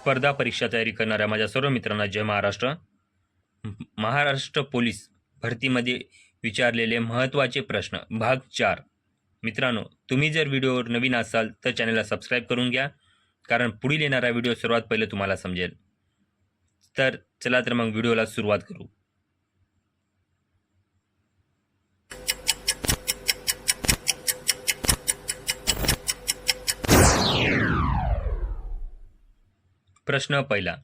स्पर्धा परीक्षा तयारी करणाऱ्या माझ्या सर्व मित्रांना जय महाराष्ट्र. महाराष्ट्र पोलीस भरतीमध्ये विचारलेले महत्त्वाचे प्रश्न. भाग चार. मित्रांनो तुम्ही जर व्हिडिओवर नवीन असाल तर चॅनलला सबस्क्राईब करून घ्या कारण पुढील येणारा व्हिडिओ सर्वात पहिले तुम्हाला समजेल. तर चला तर मग व्हिडिओला सुरुवात करू. प्रश्न पहिला.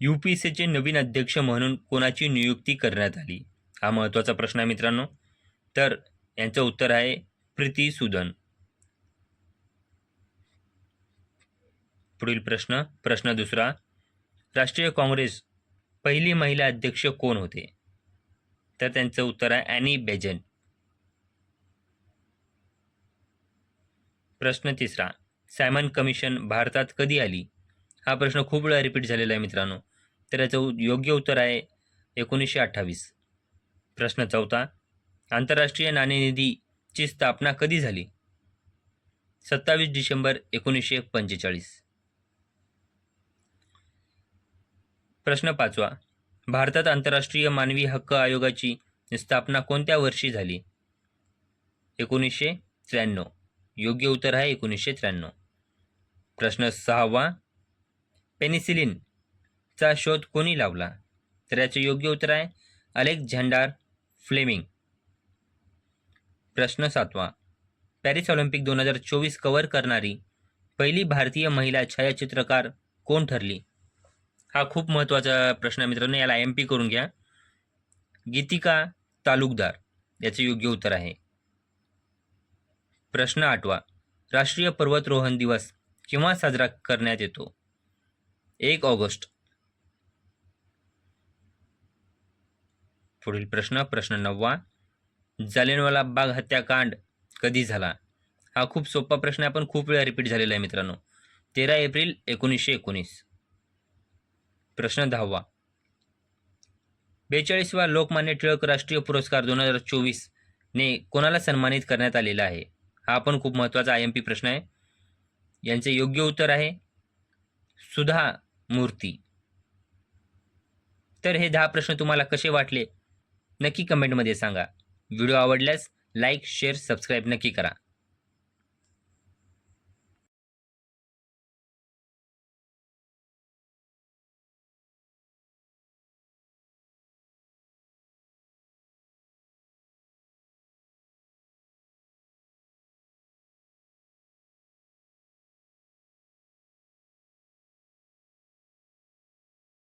यू पी सीचे नवीन अध्यक्ष म्हणून कोणाची नियुक्ती करण्यात आली? हा महत्त्वाचा प्रश्न आहे मित्रांनो. तर यांचं उत्तर आहे प्रीती सुदन. पुढील प्रश्न प्रश्न दुसरा. राष्ट्रीय काँग्रेस पहिली महिला अध्यक्ष कोण होते? तर त्यांचं उत्तर आहे ॲनी बेजन. प्रश्न तिसरा. सायमन कमिशन भारतात कधी आली? हा प्रश्न खूप वेळा रिपीट झालेला आहे मित्रांनो. तर याचं योग्य उत्तर आहे एकोणीसशे अठ्ठावीस. प्रश्न चौथा आंतरराष्ट्रीय नाणेनिधीची स्थापना कधी झाली? सत्तावीस डिसेंबर एकोणीसशे पंचेचाळीस. प्रश्न पाचवा भारतात आंतरराष्ट्रीय मानवी हक्क आयोगाची स्थापना कोणत्या वर्षी झाली? एकोणीसशे त्र्याण्णव. योग्य उत्तर आहे एकोणीसशे त्र्याण्णव. प्रश्न सहावा पेनिसिलिनचा शोध कोणी लावला? तर याचे योग्य उत्तर आहे अलेक्झांडर फ्लेमिंग. प्रश्न सातवा. पॅरिस ऑलिम्पिक दोन हजार चोवीस कव्हर करणारी पहिली भारतीय महिला छायाचित्रकार कोण ठरली? हा खूप महत्त्वाचा प्रश्न आहे मित्रांनो याला एम पी करून घ्या. गीतिका तालुकदार याचे योग्य उत्तर आहे. प्रश्न आठवा. राष्ट्रीय पर्वतरोहण दिवस केव्हा साजरा करण्यात येतो? एक ऑगस्ट. पुढील प्रश्न प्रश्न नववा. जालियनवाला बाग हत्याकांड कधी झाला? हा खूप सोपा प्रश्न आहे पण खूप वेळा रिपीट झालेला आहे मित्रांनो. तेरा एप्रिल एकोणीसशे एकोणीस. प्रश्न दहावा. बेचाळीसवा लोकमान्य टिळक राष्ट्रीय पुरस्कार दोन हजार चोवीस ने कोणाला सन्मानित करण्यात आलेला आहे? हा पण खूप महत्त्वाचा आय एम पी प्रश्न आहे. यांचे योग्य उत्तर आहे. सुधा मूर्ती. तर हे दहा प्रश्न तुम्हाला कसे वाटले? नक्की कमेंटमध्ये सांगा. व्हिडिओ आवडल्यास लाईक शेअर सबस्क्राईब नक्की करा.